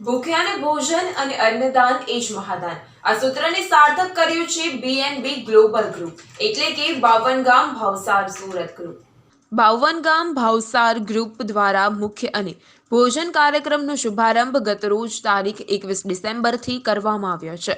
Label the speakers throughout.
Speaker 1: ભૂખ્યાને ભોજન અને અન્નદાન એ જ મહાદાન. આ સૂત્રને સાર્થક કર્યું છે બીએનબી ગ્લોબલ ગ્રુપ એટલે કે બાવન ગામ ભાવસાર સુરત ગ્રુપ બાવન ગામ ભાવસાર ગ્રુપ દ્વારા મુખ્ય અને ભોજન કાર્યક્રમનો શુભારંભ ગતરોજ તારીખ એકવીસ ડિસેમ્બરથી કરવામાં આવ્યો છે.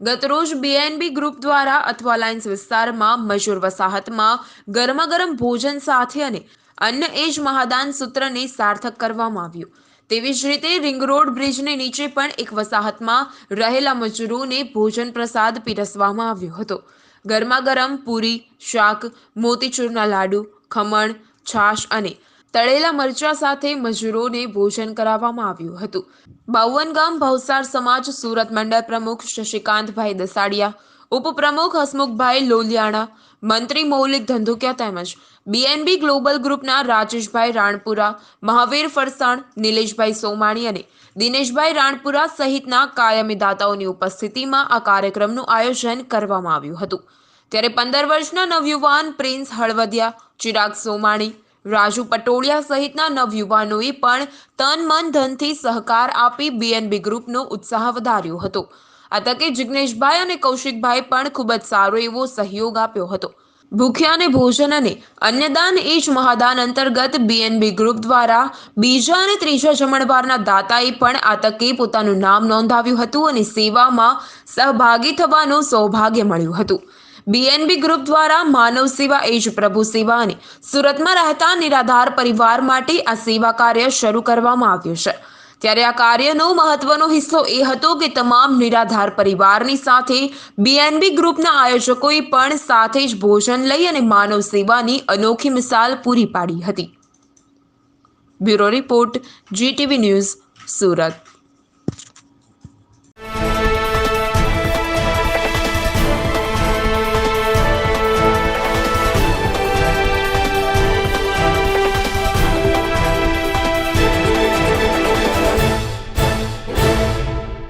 Speaker 1: ગતરોજ બીએનબી ગ્રુપ દ્વારા અથવા લાઇન્સ વિસ્તારમાં મજૂર વસાહતમાં ગરમાગરમ ભોજન સાથે અને અન્ન એ જ મહાદાન સૂત્રને સાર્થક કરવામાં આવ્યું. તેવી જ રીતે રિંગ રોડ બ્રિજની નીચે પણ એક વસાહતમાં રહેલા મજૂરોને ભોજન પ્રસાદ પીરસવામાં આવ્યો હતો. ગરમાગરમ પૂરી, શાક, મોતીચૂરના લાડુ, ખમણ, છાશ અને તળેલા મરચા સાથે મજૂરોને ભોજન કરાવવામાં આવ્યું હતું. બાવન ગામ ભવસાર સમાજ સુરત મંડળ પ્રમુખ શશિકાંતભાઈ દસાડિયા ઉપપ્રમુખ હસમુખભાઈ લોલિયાણા, મંત્રી મૌલિક ધંધુકિયા તેમજ બીએનબી ગ્લોબલ ગ્રુપના રાજેશભાઈ રાણપુરા, મહાવીર ફરસાણ, નિલેશભાઈ સોમાણી અને દિનેશભાઈ રાણપુરા સહિતના કાયમી દાતાઓની ઉપસ્થિતિમાં આ કાર્યક્રમનું આયોજન કરવામાં આવ્યું હતું. ત્યારે પંદર વર્ષના નવયુવાન પ્રિન્સ હળવદિયા, ચિરાગ સોમાણી, રાજુ પટોળિયા સહિતના નવયુવાનોએ પણ તન મન ધનથી સહકાર આપી બીએનબી ગ્રુપનો ઉત્સાહ વધાર્યો હતો. આ તકે જિગ્નેશભાઈ અને કૌશિકભાઈ પણ ખૂબ જ સારો એવો સહયોગ આપ્યો હતો. ભૂખ્યાને ભોજન અને અન્નદાન એ જ મહાદાન અંતર્ગત બીએનબી ગ્રુપ દ્વારા બીજા અને ત્રીજા જમણવારના દાતાએ પણ આ તકે પોતાનું નામ નોંધાવ્યું હતું અને સેવામાં સહભાગી થવાનું સૌભાગ્ય મળ્યું હતું. બીએનબી ગ્રુપ દ્વારા માનવ સેવા એ જ પ્રભુ સેવા અને સુરતમાં રહેતા નિરાધાર પરિવાર માટે આ સેવા કાર્ય શરૂ કરવામાં આવ્યું છે. ત્યારે આ કાર્યનો મહત્વનો હિસ્સો એ હતો કે તમામ નિરાધાર પરિવારની સાથે બીએનબી ગ્રુપના આયોજકોએ પણ સાથે જ ભોજન લઈ અને માનવ સેવાની અનોખી મિસાલ પૂરી પાડી હતી. Bureau report GTV news Surat.